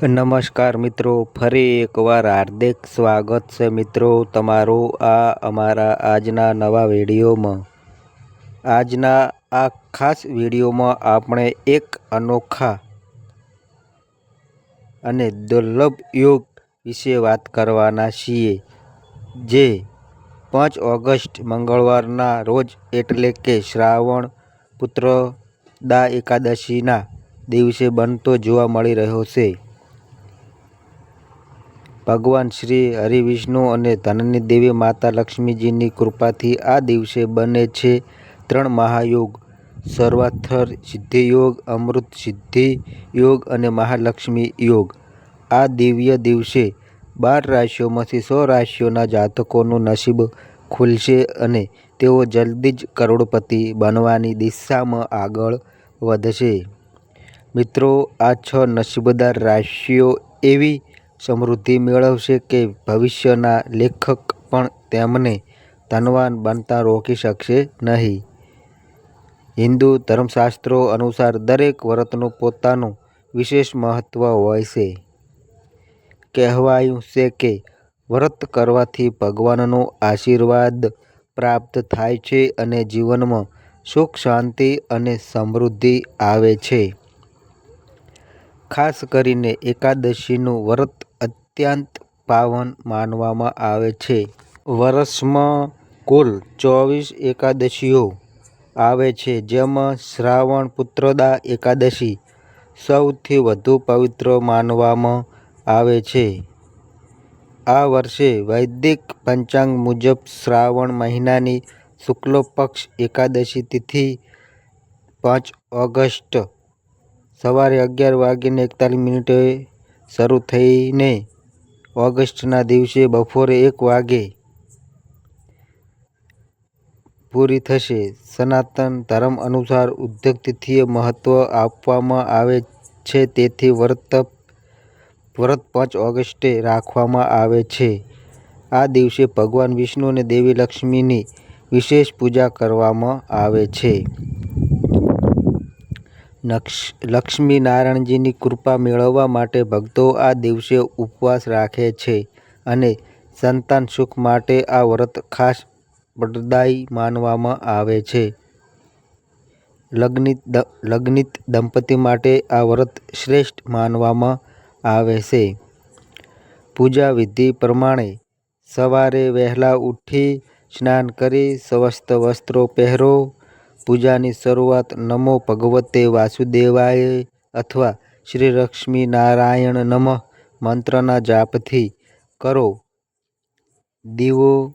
નમસ્કાર મિત્રો, ફરી એકવાર હાર્દિક સ્વાગત છે મિત્રો તમારું આ અમારા આજના નવા વિડીયોમાં. આજના આ ખાસ વિડીયોમાં આપણે એક અનોખા અને દુર્લભ યોગ વિશે વાત કરવાના છીએ, જે પાંચ ઓગસ્ટ મંગળવારના રોજ એટલે કે શ્રાવણ પુત્રદા એકાદશીના દિવસે બનતો જોવા મળી રહ્યો છે. ભગવાન શ્રી હરિવિષ્ણુ અને ધનની દેવી માતા લક્ષ્મીજીની કૃપાથી આ દિવસે બને છે ત્રણ મહાયોગ. સર્વાથર સિદ્ધિ યોગ અમૃત સિદ્ધિ યોગ અને મહાલક્ષ્મી યોગ. આ દિવ્ય દિવસે બાર રાશિઓમાંથી સો રાશિઓના જાતકોનું નસીબ ખુલશે અને તેઓ જલ્દી જ કરોડપતિ બનવાની દિશામાં આગળ વધશે. મિત્રો, આ છ નસીબદાર રાશિઓ એવી સમૃદ્ધિ મેળવશે કે ભવિષ્યના લેખક પણ તેમને ધનવાન બનતા રોકી શકશે નહીં. હિન્દુ ધર્મશાસ્ત્રો અનુસાર દરેક વ્રતનું પોતાનું વિશેષ મહત્વ હોય છે. કહેવાયું છે કે વ્રત કરવાથી ભગવાનનો આશીર્વાદ પ્રાપ્ત થાય છે અને જીવનમાં સુખ, શાંતિ અને સમૃદ્ધિ આવે છે. ખાસ કરીને એકાદશીનું વ્રત અત્યંત પાવન માનવામાં આવે છે. વર્ષમાં કુલ ચોવીસ એકાદશીઓ આવે છે, જેમાં શ્રાવણ પુત્રદા એકાદશી સૌથી વધુ પવિત્ર માનવામાં આવે છે. આ વર્ષે વૈદિક પંચાંગ મુજબ શ્રાવણ મહિનાની શુક્લ પક્ષ એકાદશી તિથિ પાંચ ઓગસ્ટ સવારે અગિયાર વાગીને એકતાલીસ મિનિટે શરૂ થઈને ઓગસ્ટના દિવસે બપોરે એક વાગે પૂરી થશે. સનાતન ધર્મ અનુસાર ઉદ્યોગ તિથિએ મહત્વ આપવામાં આવે છે, તેથી વ્રત વ્રત પાંચ ઓગસ્ટે રાખવામાં આવે છે. આ દિવસે ભગવાન વિષ્ણુ અને દેવી લક્ષ્મીની વિશેષ પૂજા કરવામાં આવે છે. લક્ષ્મી નારાયણજીની કૃપા મેળવવા માટે ભક્તો આ દિવસે ઉપવાસ રાખે છે અને સંતાન સુખ માટે આ વ્રત ખાસ ફળદાયી માનવામાં આવે છે. લગ્નિત લગ્નિત દંપતી માટે આ વ્રત શ્રેષ્ઠ માનવામાં આવે છે. પૂજા વિધિ પ્રમાણે સવારે વહેલા ઉઠી સ્નાન કરી સ્વસ્થ વસ્ત્રો પહેરો પૂજાની શરૂઆત નમો ભગવતે વાસુદેવાય અથવા શ્રી લક્ષ્મી નારાયણ નમઃ મંત્રના જાપથી કરો. દીવો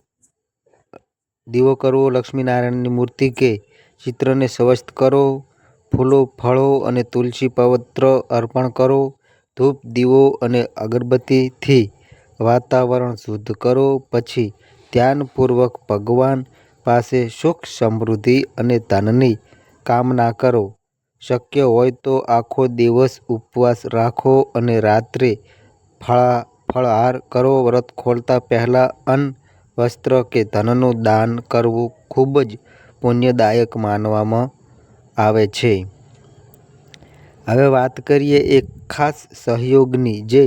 દીવો કરવો લક્ષ્મીનારાયણની મૂર્તિ કે ચિત્રને સ્વસ્થ કરો. ફૂલો, ફળો અને તુલસી પવત્ર અર્પણ કરો. ધૂપ, દીવો અને અગરબત્તીથી વાતાવરણ શુદ્ધ કરો. પછી ધ્યાનપૂર્વક ભગવાન પાસે સુખ, સમૃદ્ધિ અને ધનની કામના કરો. શક્ય હોય તો આખો દિવસ ઉપવાસ રાખો અને રાત્રે ફળા, ફળહાર કરો. વ્રત ખોલતા પહેલાં અન્ન, વસ્ત્ર કે ધનનું દાન કરવું ખૂબ જ પુણ્યદાયક માનવામાં આવે છે. હવે વાત કરીએ એક ખાસ સહયોગની જે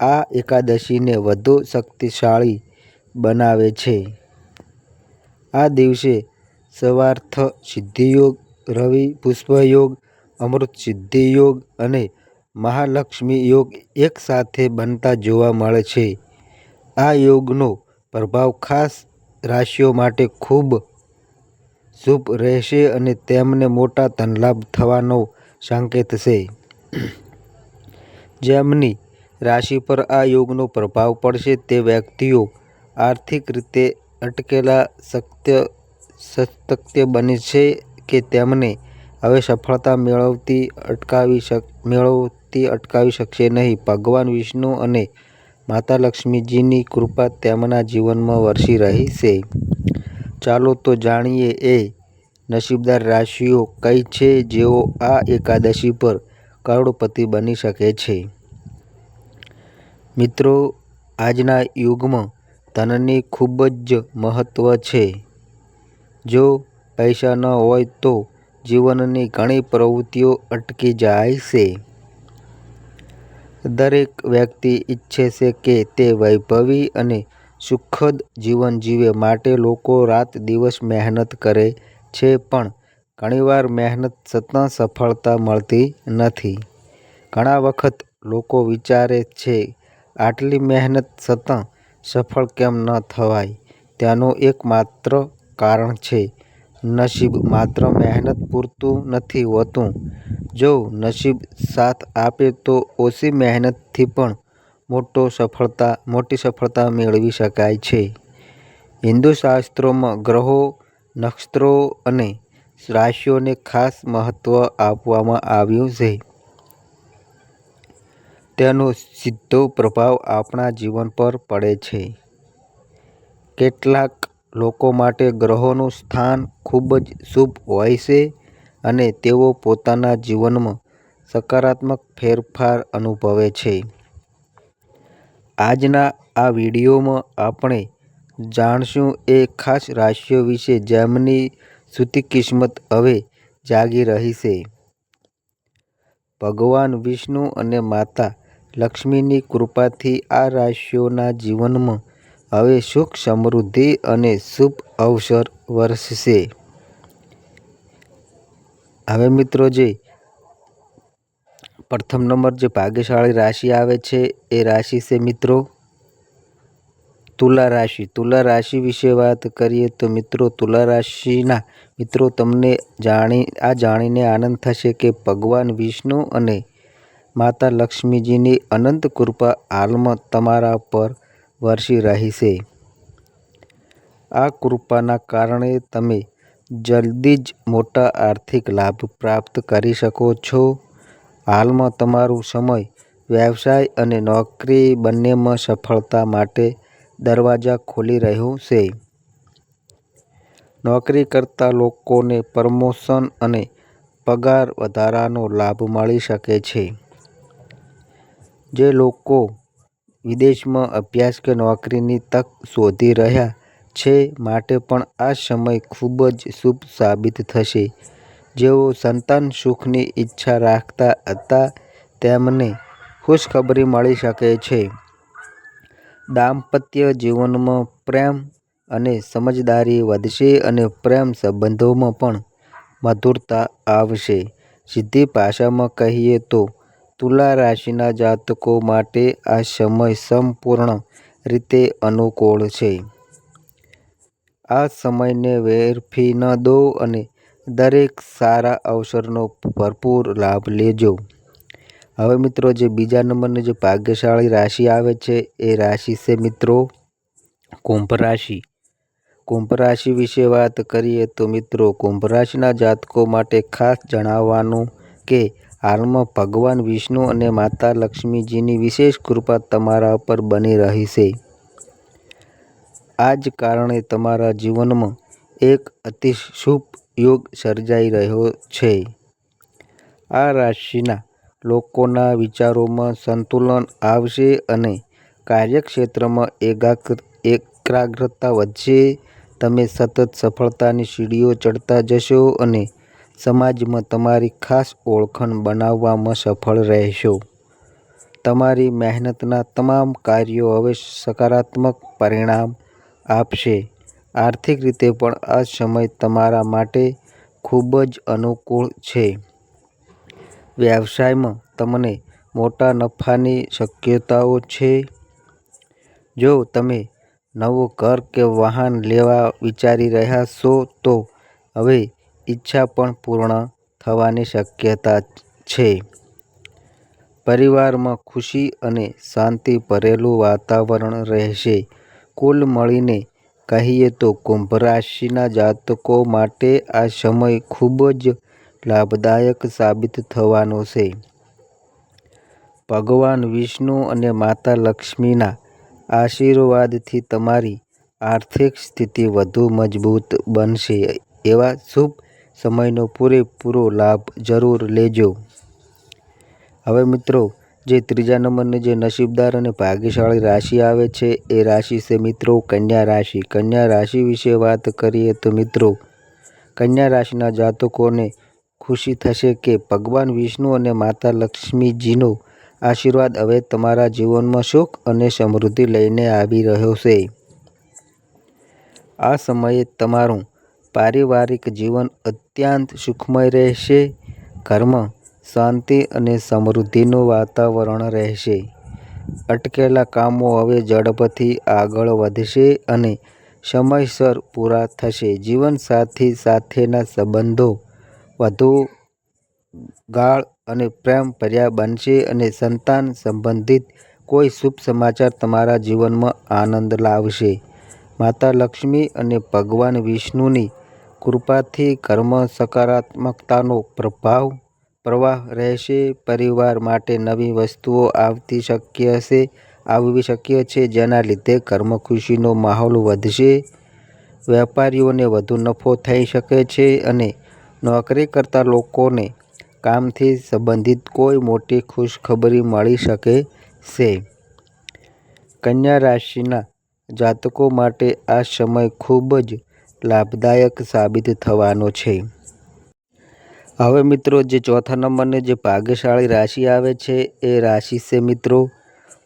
આ એકાદશીને વધુ શક્તિશાળી બનાવે છે. આ દિવસે સવાર્થ સિદ્ધિ યોગ રવિ પુષ્પ યોગ અમૃત સિદ્ધિ યોગ અને મહાલક્ષ્મી યોગ એકસાથે બનતા જોવા મળે છે. આ યોગનો પ્રભાવ ખાસ રાશિઓ માટે ખૂબ શુભ રહેશે અને તેમને મોટા ધનલાભ થવાનો સંકેત છે. જેમની રાશિ પર આ યોગનો પ્રભાવ પડશે તે વ્યક્તિઓ આર્થિક રીતે અટકેલા સત્ય સત્ય બને છે કે તેમને હવે સફળતા મેળવતી અટકાવી શક, મેળવતી અટકાવી શકશે નહીં. ભગવાન વિષ્ણુ અને માતા લક્ષ્મીજીની કૃપા તેમના જીવનમાં વરસી રહી છે. ચાલો તો જાણીએ એ નસીબદાર રાશિઓ કઈ છે જેઓ આ એકાદશી પર કરોડપતિ બની શકે છે. મિત્રો, આજના યુગમાં ધનની ખૂબ જ મહત્ત્વ છે જો પૈસા ન હોય તો જીવનની ઘણી પ્રવૃત્તિઓ અટકી જાય છે દરેક વ્યક્તિ ઈચ્છે છે કે તે વૈભવી અને સુખદ જીવન જીવે માટે લોકો રાત દિવસ મહેનત કરે છે, પણ ઘણીવાર મહેનત છતાં સફળતા મળતી નથી. ઘણા વખત લોકો વિચારે છે, આટલી મહેનત છતાં સફળ કેમ ન થવાય તેનું એકમાત્ર કારણ છે નસીબ માત્ર મહેનત પૂરતું નથી હોતું જો નસીબ સાથ આપે તો ઓછી મહેનતથી પણ મોટો સફળતા મોટી સફળતા મેળવી શકાય છે. હિન્દુ શાસ્ત્રોમાં ગ્રહો, નક્ષત્રો અને રાશિઓને ખાસ મહત્ત્વ આપવામાં આવ્યું છે. તેનો સીધો પ્રભાવ આપણા જીવન પર પડે છે. કેટલાક લોકો માટે ગ્રહોનું સ્થાન ખૂબ જ શુભ હોય છે અને તેઓ પોતાના જીવનમાં સકારાત્મક ફેરફાર અનુભવે છે. આજના આ વિડીયોમાં આપણે જાણશું એ ખાસ રાશિઓ વિશે જેમની સુતી કિસ્મત હવે જાગી રહી છે. ભગવાન વિષ્ણુ અને માતા લક્ષ્મીની કૃપાથી આ રાશિઓના જીવનમાં હવે સુખ, સમૃદ્ધિ અને શુભ અવસર વરસશે. હવે મિત્રો જે પ્રથમ નંબર જે ભાગ્યશાળી રાશિ આવે છે, એ રાશિ છે મિત્રો તુલા રાશિ. તુલા રાશિ વિશે વાત કરીએ તો મિત્રો તુલા રાશિના મિત્રો તમને જાણી, આ જાણીને આનંદ થશે કે ભગવાન વિષ્ણુ અને માતા લક્ષ્મીજીની અનંત કૃપા હાલમાં તમારા પર વરસી રહી છે. આ કૃપાના કારણે તમે જલ્દી જ મોટા આર્થિક લાભ પ્રાપ્ત કરી શકો છો. હાલમાં તમારું સમય વ્યવસાય અને નોકરી બંનેમાં સફળતા માટે દરવાજા ખોલી રહ્યો છે. નોકરી કરતા લોકોને પ્રમોશન અને પગાર વધારાનો લાભ મળી શકે છે. જે લોકો વિદેશમાં અભ્યાસ કે નોકરીની તક શોધી રહ્યા છે માટે પણ આ સમય ખૂબ જ શુભ સાબિત થશે. જેઓ સંતાન સુખની ઈચ્છા રાખતા હતા તેમને ખુશખબરી મળી શકે છે. દાંપત્ય જીવનમાં પ્રેમ અને સમજદારી વધશે અને પ્રેમ સંબંધોમાં પણ મધુરતા આવશે. સીધી ભાષામાં કહીએ તો તુલા રાશિના જાતકો માટે આ સમય સંપૂર્ણ રીતે અનુકૂળ છે. આ સમયને વેરફી ન દો અને દરેક સારા અવસરનો ભરપૂર લાભ લેજો. હવે મિત્રો, જે બીજા નંબરની જે ભાગ્યશાળી રાશિ આવે છે, એ રાશિ છે મિત્રો કુંભ રાશિ. કુંભ રાશિ વિશે વાત કરીએ તો મિત્રો, કુંભ રાશિના જાતકો માટે ખાસ જણાવવાનું કે હાલમાં ભગવાન વિષ્ણુ અને માતા લક્ષ્મીજીની વિશેષ કૃપા તમારા પર બની રહી છે. આ જ કારણે તમારા જીવનમાં એક અતિ શુભ યોગ સર્જાઈ રહ્યો છે. આ રાશિના લોકોના વિચારોમાં સંતુલન આવશે અને કાર્યક્ષેત્રમાં એકાગ્ર, એકાગ્રતા વધશે. તમે સતત સફળતાની સીડીઓ ચડતા જશો અને સમાજમાં તમારી ખાસ ઓળખણ બનાવવામાં સફળ રહેશો. તમારી મહેનતના તમામ કાર્યો હવે સકારાત્મક પરિણામ આપશે. આર્થિક રીતે પણ આ સમય તમારા માટે ખૂબ જ અનુકૂળ છે. વ્યવસાયમાં તમને મોટા નફાની શક્યતાઓ છે. જો તમે નવું ઘર કે વાહન લેવા વિચારી રહ્યા છો તો હવે ઈચ્છા પણ પૂર્ણ થવાની શક્યતા છે. પરિવારમાં ખુશી અને શાંતિ ભરેલું વાતાવરણ રહેશે. કુલ મળીને કહીએ તો કુંભ રાશિના જાતકો માટે આ સમય ખૂબ જ લાભદાયક સાબિત થવાનો છે. ભગવાન વિષ્ણુ અને માતા લક્ષ્મીના આશીર્વાદથી તમારી આર્થિક સ્થિતિ વધુ મજબૂત બનશે. એવા શુભ સમયનો પૂરેપૂરો લાભ જરૂર લેજો. હવે મિત્રો, જે ત્રીજા નંબરની જે નસીબદાર અને ભાગ્યશાળી રાશિ આવે છે, એ રાશિ છે મિત્રો કન્યા રાશિ. કન્યા રાશિ વિશે વાત કરીએ તો મિત્રો, કન્યા રાશિના જાતકોને ખુશી થશે કે ભગવાન વિષ્ણુ અને માતા લક્ષ્મીજીનો આશીર્વાદ હવે તમારા જીવનમાં સુખ અને સમૃદ્ધિ લઈને આવી રહ્યો છે. આ સમયે તમારું પારિવારિક જીવન અત્યંત સુખમય રહેશે. ઘરમાં શાંતિ અને સમૃદ્ધિનું વાતાવરણ રહેશે. અટકેલા કામો હવે ઝડપથી આગળ વધશે અને સમયસર પૂરા થશે. જીવનસાથી સાથેના સંબંધો વધુ ગાળ અને પ્રેમભર્યા બનશે અને સંતાન સંબંધિત કોઈ શુભ સમાચાર તમારા જીવનમાં આનંદ લાવશે. માતા લક્ષ્મી અને ભગવાન વિષ્ણુની કૃપાથી કર્મ સકારાત્મકતાનો પ્રભાવ પ્રવાહ રહેશે. પરિવાર માટે નવી વસ્તુઓ આવતી શક્ય હશે આવવી શક્ય છે, જેના લીધે કર્મ ખુશીનો માહોલ વધશે. વેપારીઓને વધુ નફો થઈ શકે છે અને નોકરી કરતા લોકોને કામથી સંબંધિત કોઈ મોટી ખુશખબરી મળી શકે છે. કન્યા રાશિના જાતકો માટે આ સમય ખૂબ જ લાભદાયક સાબિત થવાનો છે. હવે મિત્રો, જે ચોથા નંબરને જે ભાગ્યશાળી રાશિ આવે છે, એ રાશિ છે મિત્રો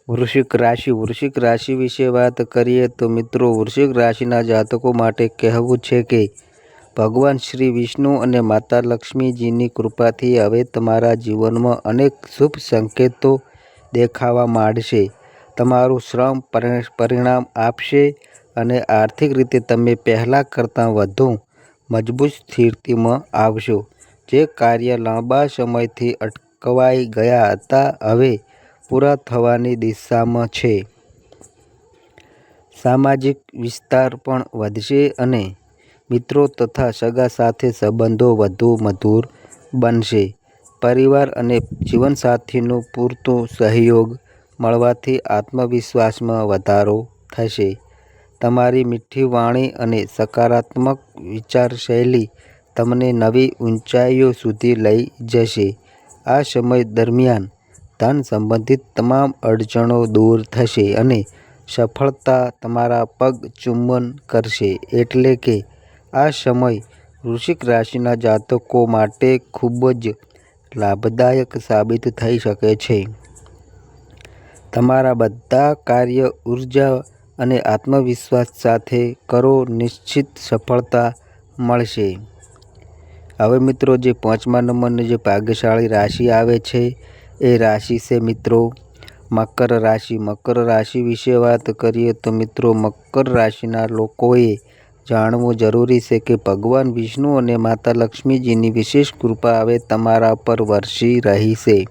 વૃશ્ચિક રાશિ. વૃશ્ચિક રાશિ વિશે વાત કરીએ તો મિત્રો, વૃશ્ચિક રાશિના જાતકો માટે કહેવું છે કે ભગવાન શ્રી વિષ્ણુ અને માતા લક્ષ્મીજીની કૃપાથી હવે તમારા જીવનમાં અનેક શુભ સંકેતો દેખાવા માંડશે. તમારું શ્રમ પરિણામ આપશે અને આર્થિક રીતે તમે પહેલાં કરતાં વધુ મજબૂત સ્થિતિમાં આવશો. જે કાર્ય લાંબા સમયથી અટકવાઈ ગયા હતા, હવે પૂરા થવાની દિશામાં છે. સામાજિક વિસ્તાર પણ વધશે અને મિત્રો તથા સગા સાથે સંબંધો વધુ મધુર બનશે. પરિવાર અને જીવનસાથીનો પૂરતો સહયોગ મળવાથી આત્મવિશ્વાસમાં વધારો થશે. તમારી મીઠી વાણી અને સકારાત્મક વિચારશૈલી તમને નવી ઊંચાઈઓ સુધી લઈ જશે. આ સમય દરમિયાન ધન સંબંધિત તમામ અડચણો દૂર થશે અને સફળતા તમારા પગ ચુંબન કરશે. એટલે કે આ સમય વૃશ્ચિક રાશિના જાતકો માટે ખૂબ જ લાભદાયક સાબિત થઈ શકે છે. તમારા બધા કાર્ય ઊર્જા અને આત્મવિશ્વાસ સાથે કરો નિશ્ચિત સફળતા મળશે. હવે મિત્રો, જે પાંચમા નંબરની જે ભાગ્યશાળી રાશિ આવે છે, એ રાશિ છે મિત્રો, મકર રાશિ. મકર રાશિ વિશે વાત કરીએ તો મિત્રો, મકર રાશિના લોકોએ જાણવું જરૂરી છે કે ભગવાન વિષ્ણુ અને માતા લક્ષ્મીજીની વિશેષ કૃપા હવે તમારા પર વરસી રહી છે.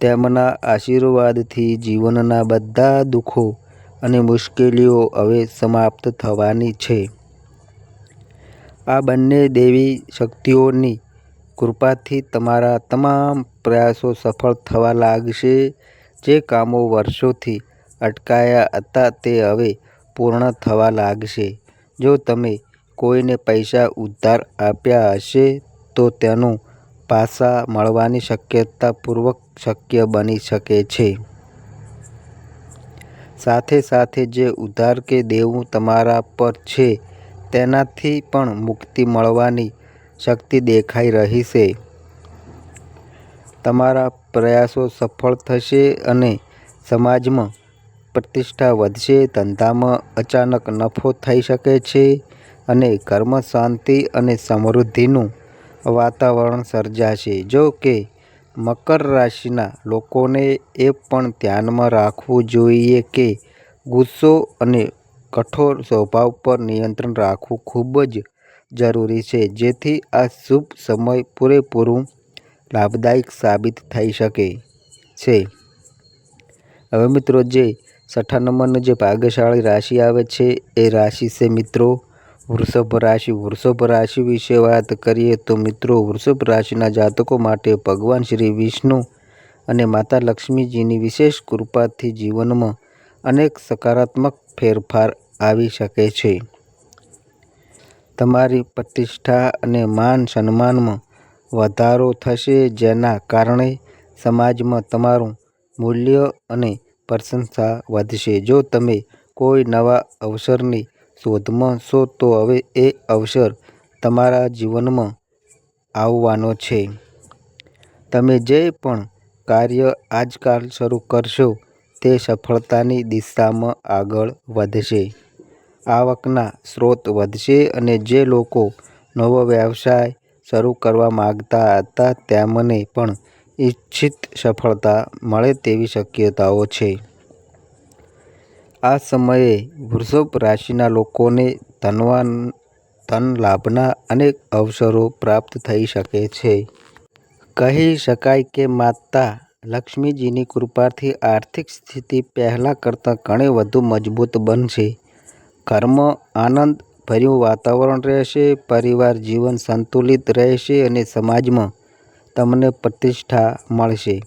તેમના આશીર્વાદથી જીવનના બધા દુઃખો અને મુશ્કેલીઓ હવે સમાપ્ત થવાની છે. આ બંને દેવી શક્તિઓની કૃપાથી તમારા તમામ પ્રયાસો સફળ થવા લાગશે. જે કામો વર્ષોથી અટકાયા હતા તે હવે પૂર્ણ થવા લાગશે. જો તમે કોઈને પૈસા ઉધાર આપ્યા હશે, તો તેનું પાછા મળવાની શક્યતા પૂર્વક શક્ય બની શકે છે. સાથે સાથે જે ઉધાર કે દેવું તમારા પર છે, તેનાથી પણ મુક્તિ મળવાની શક્તિ દેખાઈ રહી છે. તમારા પ્રયાસો સફળ થશે અને સમાજમાં પ્રતિષ્ઠા વધશે. ધંધામાં અચાનક નફો થઈ શકે છે અને કર્મ શાંતિ અને સમૃદ્ધિનું વાતાવરણ સર્જાશે. જો કે મકર રાશિના લોકોને એ પણ ધ્યાનમાં રાખવું જોઈએ કે ગુસ્સો અને કઠોર સ્વભાવ પર નિયંત્રણ રાખવું ખૂબ જ જરૂરી છે, જેથી આ શુભ સમય પૂરેપૂરું લાભદાયક સાબિત થઈ શકે છે. હવે મિત્રો જે છઠ્ઠા નંબરનો જે ભાગ્યશાળી રાશિ આવે છે એ રાશિ છે મિત્રો વૃષભ રાશિ. વૃષભ રાશિ વિશે વાત કરીએ તો મિત્રો વૃષભ રાશિના જાતકો માટે ભગવાન શ્રી વિષ્ણુ અને માતા લક્ષ્મીજીની વિશેષ કૃપાથી જીવનમાં અનેક સકારાત્મક ફેરફાર આવી શકે છે. તમારી પ્રતિષ્ઠા અને માન-સન્માનમાં વધારો થશે, જેના કારણે સમાજમાં તમારું મૂલ્ય અને પ્રશંસા વધશે. જો તમે કોઈ નવા અવસરની શોધમાં છો તો હવે એ અવસર તમારા જીવનમાં આવવાનો છે. તમે જે પણ કાર્ય આજકાલ શરૂ કરશો, તે સફળતાની દિશામાં આગળ વધશે. આવકના સ્ત્રોત વધશે અને જે લોકો નવો વ્યવસાય શરૂ કરવા માગતા હતા તેમને પણ ઇચ્છિત સફળતા મળે તેવી શક્યતાઓ છે. આ સમયે વૃષભ રાશિના લોકોને ધનવાન ધન લાભના અનેક અવસરો પ્રાપ્ત થઈ શકે છે. કહી શકાય કે માતા લક્ષ્મીજીની કૃપાથી આર્થિક સ્થિતિ પહેલાં કરતાં ઘણી વધુ મજબૂત બનશે. ઘરમાં આનંદભર્યું વાતાવરણ રહેશે, પરિવાર જીવન સંતુલિત રહેશે અને સમાજમાં તમને પ્રતિષ્ઠા મળશે.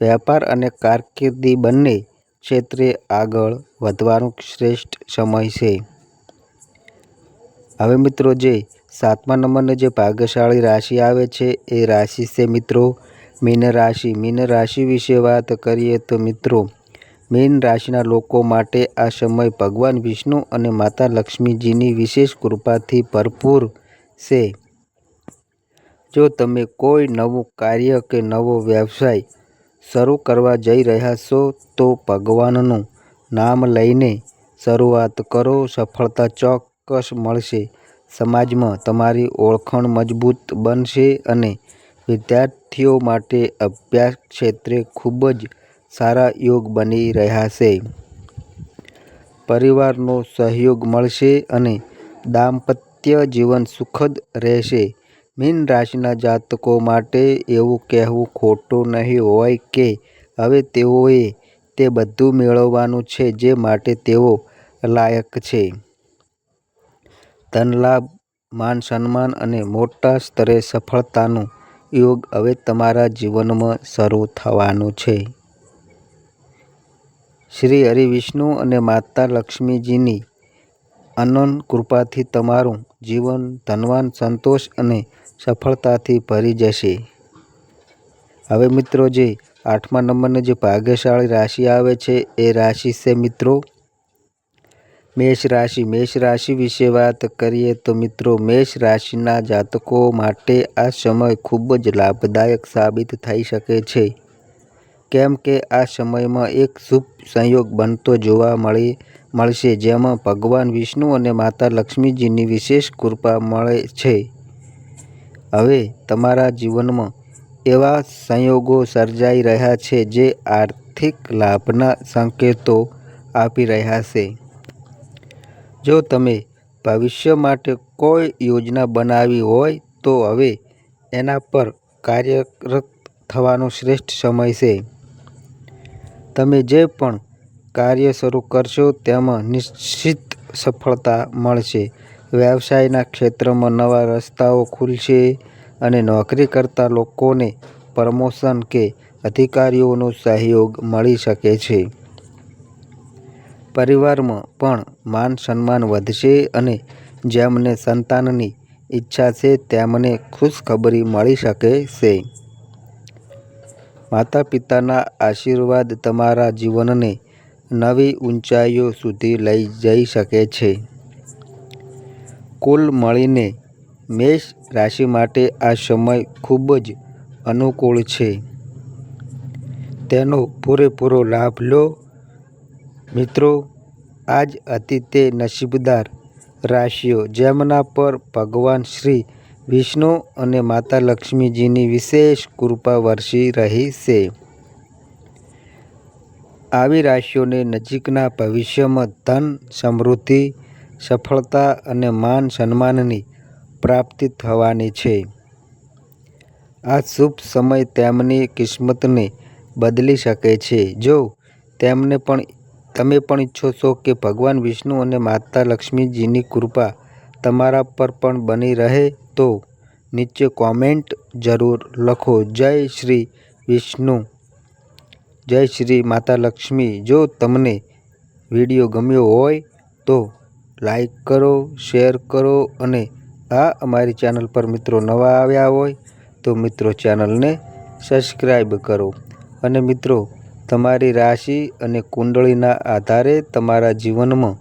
વેપાર અને કારકિર્દી બંને ક્ષેત્રે આગળ વધવાનો શ્રેષ્ઠ સમય છે. હવે મિત્રો જે સાતમા નંબરને જે ભાગ્યશાળી રાશિ આવે છે, એ રાશિ છે મિત્રો મીન રાશિ. મીન રાશિ વિશે વાત કરીએ તો મિત્રો મીન રાશિના લોકો માટે આ સમય ભગવાન વિષ્ણુ અને માતા લક્ષ્મીજીની વિશેષ કૃપાથી ભરપૂર છે. જો તમે કોઈ નવું કાર્ય કે નવો વ્યવસાય શરૂ કરવા જઈ રહ્યા છો, તો ભગવાનનું નામ લઈને શરૂઆત કરો. સફળતા ચોક્કસ મળશે. સમાજમાં તમારી ઓળખાણ મજબૂત બનશે અને વિદ્યાર્થીઓ માટે અભ્યાસ ક્ષેત્રે ખૂબ જ સારા યોગ બની રહ્યા છે. પરિવારનો સહયોગ મળશે અને દાંપત્ય જીવન સુખદ રહેશે. મીન રાશિના જાતકો માટે એવું કહેવું ખોટું નહીં હોય કે હવે તેઓએ તે બધું મેળવવાનું છે જે માટે તેઓ લાયક છે. ધનલાભ, માન-સન્માન અને મોટા સ્તરે સફળતાનો યોગ હવે તમારા જીવનમાં શરૂ થવાનું છે. શ્રી હરિવિષ્ણુ અને માતા લક્ષ્મીજીની અનંત કૃપાથી તમારું જીવન ધનવાન, સંતોષ અને સફળતાથી ભરી જશે. હવે મિત્રો જે આઠમા નંબરની જે ભાગ્યશાળી રાશિ આવે છે, એ રાશિ છે મિત્રો મેષ રાશિ. મેષ રાશિ વિશે વાત કરીએ તો મિત્રો, મેષ રાશિના જાતકો માટે આ સમય ખૂબ જ લાભદાયક સાબિત થઈ શકે છે. કેમ કે આ સમયમાં એક શુભ સંયોગ બનતો જોવા મળશે, જેમાં ભગવાન વિષ્ણુ અને માતા લક્ષ્મીજીની વિશેષ કૃપા મળે છે. હવે તમારા જીવનમાં એવા સંયોગો સર્જાઈ રહ્યા છે જે આર્થિક લાભના સંકેતો આપી રહ્યા છે. જો તમે ભવિષ્ય માટે કોઈ યોજના બનાવી હોય તો હવે એના પર કાર્યરત થવાનો શ્રેષ્ઠ સમય છે. તમે જે પણ કાર્ય શરૂ કરશો તેમાં નિશ્ચિત સફળતા મળશે. વ્યવસાયના ક્ષેત્રમાં નવા રસ્તાઓ ખુલશે અને નોકરી કરતા લોકોને પ્રમોશન કે અધિકારીઓનો સહયોગ મળી શકે છે. પરિવારમાં પણ માન-સન્માન વધશે અને જેમને સંતાનની ઈચ્છા છે તેમને ખુશખબરી મળી શકે છે. માતા-પિતાના આશીર્વાદ તમારા જીવનને નવી ઊંચાઈઓ સુધી લઈ જઈ શકે છે. કુલ મળીને મેષ રાશિ માટે આ સમય ખૂબ જ અનુકૂળ છે. તેનો પૂરેપૂરો લાભ લો. મિત્રો આજ હતી તે નસીબદાર રાશિઓ જેમના પર ભગવાન શ્રી વિષ્ણુ અને માતા લક્ષ્મીજીની વિશેષ કૃપા વરસી રહી છે. આવી રાશિઓને નજીકના ભવિષ્યમાં ધન, સમૃદ્ધિ, સફળતા અને માન-સન્માનની પ્રાપ્તિ થવાની છે. આ શુભ સમય તેમની કિસ્મતને બદલી શકે છે. જો તેમને પણ તમે પણ ઈચ્છો છો કે ભગવાન વિષ્ણુ અને માતા લક્ષ્મીજીની કૃપા તમારા પર પણ બની રહે તો નીચે કોમેન્ટ જરૂર લખો જય શ્રી વિષ્ણુ, જય શ્રી માતા લક્ષ્મી. જો તમને વીડિયો ગમ્યો હોય તો લાઈક કરો, શેર કરો અને આ અમારી ચેનલ પર મિત્રો નવા આવ્યા હોય તો મિત્રો ચેનલને સબસ્ક્રાઈબ કરો અને મિત્રો તમારી રાશિ અને કુંડળીના આધારે તમારા જીવનમાં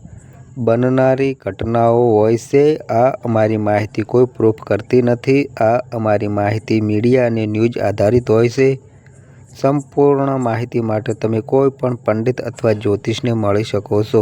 બનનારી ઘટનાઓ હોય છે. આ અમારી માહિતી કોઈ પ્રૂફ કરતી નથી. આ અમારી માહિતી મીડિયા અને ન્યૂઝ આધારિત હોય છે. સંપૂર્ણ માહિતી માટે તમે કોઈ પણ પંડિત અથવા જ્યોતિષને મળી શકો છો